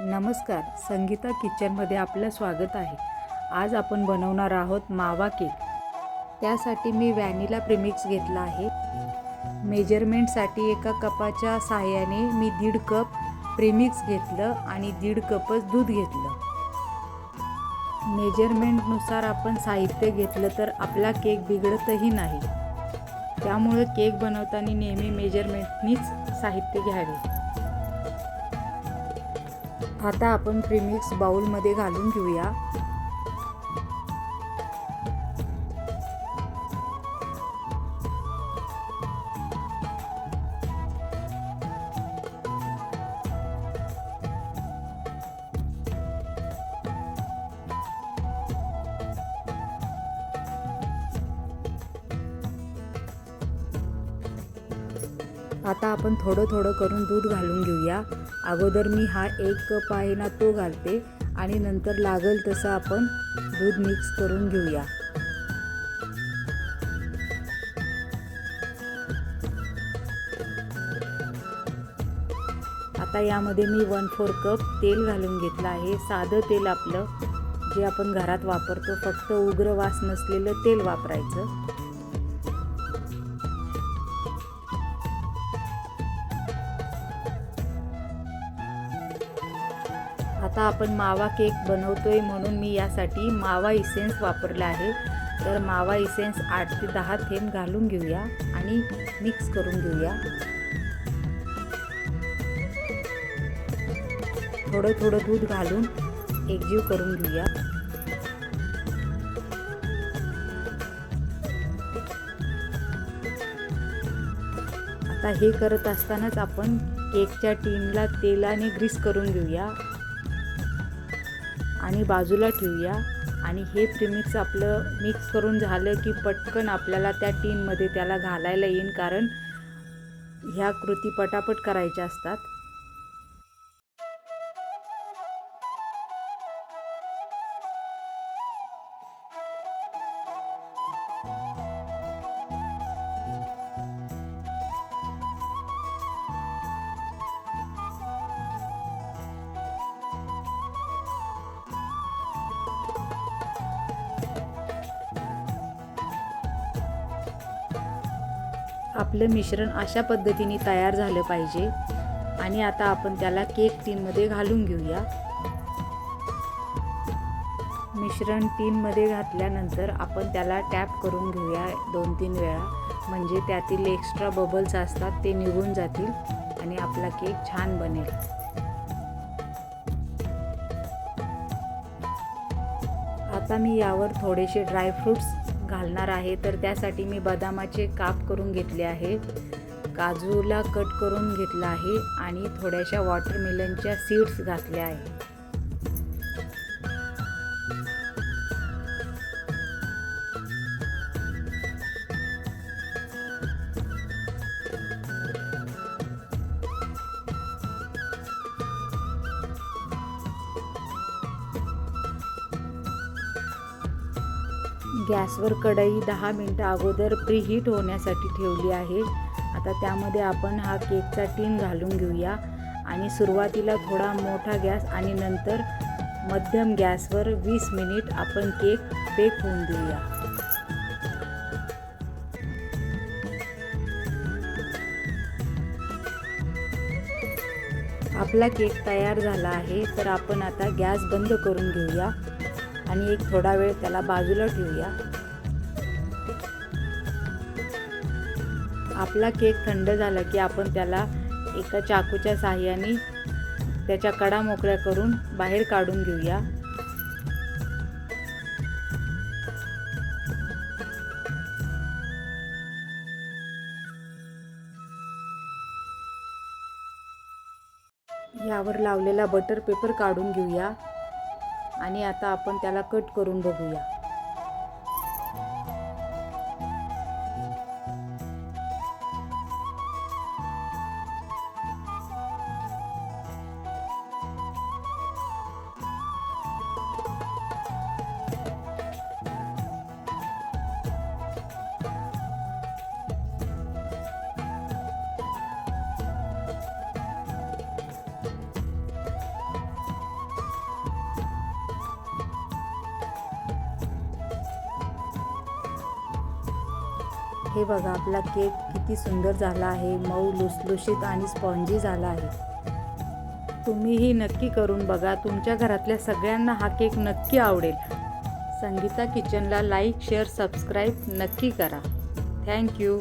नमस्कार संगीता किचनमध्ये आपलं स्वागत आहे. आज आपण बनवणार आहोत मावा केक. त्यासाठी मी व्हॅनिला प्रिमिक्स घेतला आहे. मेजरमेंटसाठी एका कपाच्या साहाय्याने मी दीड कप प्रिमिक्स घेतलं आणि दीड कपच दूध घेतलं. मेजरमेंटनुसार आपण साहित्य घेतलं तर आपला केक बिघडतही नाही. त्यामुळे केक बनवताना नेहमी मेजरमेंटनीच साहित्य घ्यावे. आता आपण प्रीमिक्स बाउलमध्ये घालून घेऊया. आता आपण थोडं थोडं करून दूध घालून घेऊया. अगोदर मी हा एक कप आहे ना तो घालते आणि नंतर लागेल तसं आपण दूध मिक्स करून घेऊया. आता यामध्ये मी वन फोर कप तेल घालून घेतलं आहे. साधं तेल आपलं जे आपण घरात वापरतो फक्त उग्र वास नसलेलं तेल वापरायचं. आता आपण मावा केक बनवतो आहे म्हणून मी यासाठी मावा इसेन्स वापरला आहे. तर मावा इसेन्स आठ ते दहा थेंब घालून घेऊया आणि मिक्स करून घेऊया. थोडं थोडं दूध घालून एकजीव करून घेऊया. आता हे करत असतानाच आपण केकच्या टीनला तेलाने ग्रीस करून घेऊया. आणि बाजूला ठेवूया. आणि हे प्रिमिक्स आपलं मिक्स करून झालं की पटकन आपल्याला त्या टीनमध्ये त्याला घालायला येईल. कारण ह्या कृती पटापट करायच्या असतात. आपलं मिश्रण अशा पद्धतीने तयार झालं पाहिजे. आणि आता आपण त्याला केक टीनमध्ये घालून घेऊया. मिश्रण टीनमध्ये घातल्यानंतर आपण त्याला टॅप करून घेऊया दोन तीन वेळा. म्हणजे त्यातील एक्स्ट्रा बबल्स असतात ते निघून जातील आणि आपला केक छान बनेल. आता मी यावर थोडेसे ड्रायफ्रूट्स घालणार आहे तर त्यासाठी मी बदामाचे काप करून घेतले आहे. काजूला कट करून घेतला आहे आणि थोड्याशा वॉटरमेलनच्या सीड्स घातल्या आहे. गॅसवर कढई दहा मिनटं अगोदर प्रीहीट होण्यासाठी ठेवली आहे. आता त्यामध्ये आपण हा केकचा टीन घालून घेऊया. आणि सुरुवातीला थोडा मोठा गॅस आणि नंतर मध्यम गॅसवर वीस मिनिट आपण केक बेक होऊन देऊया. आपला केक तयार झाला आहे तर आपण आता गॅस बंद करून घेऊया. आणि एक थोडा वेळ त्याला बाजूला ठेवूया. आपला केक थंड झाला की आपण त्याला एका चाकूच्या साह्याने त्याच्या कडा मोकळ्या करून बाहेर काढून घेऊया. यावर लावलेला बटर पेपर काढून घेऊया. आणि आता आपण त्याला कट करून बघूया. हे बघा आपला केक किती सुंदर झाला आहे. मऊ लुसलुशीत आणि स्पॉन्जी झाला आहे. तुम्हीही नक्की करून बघा. तुमच्या घरातल्या सगळ्यांना हा केक नक्की आवडेल. संगीता किचनला लाईक शेअर सबस्क्राईब नक्की करा. Thank you.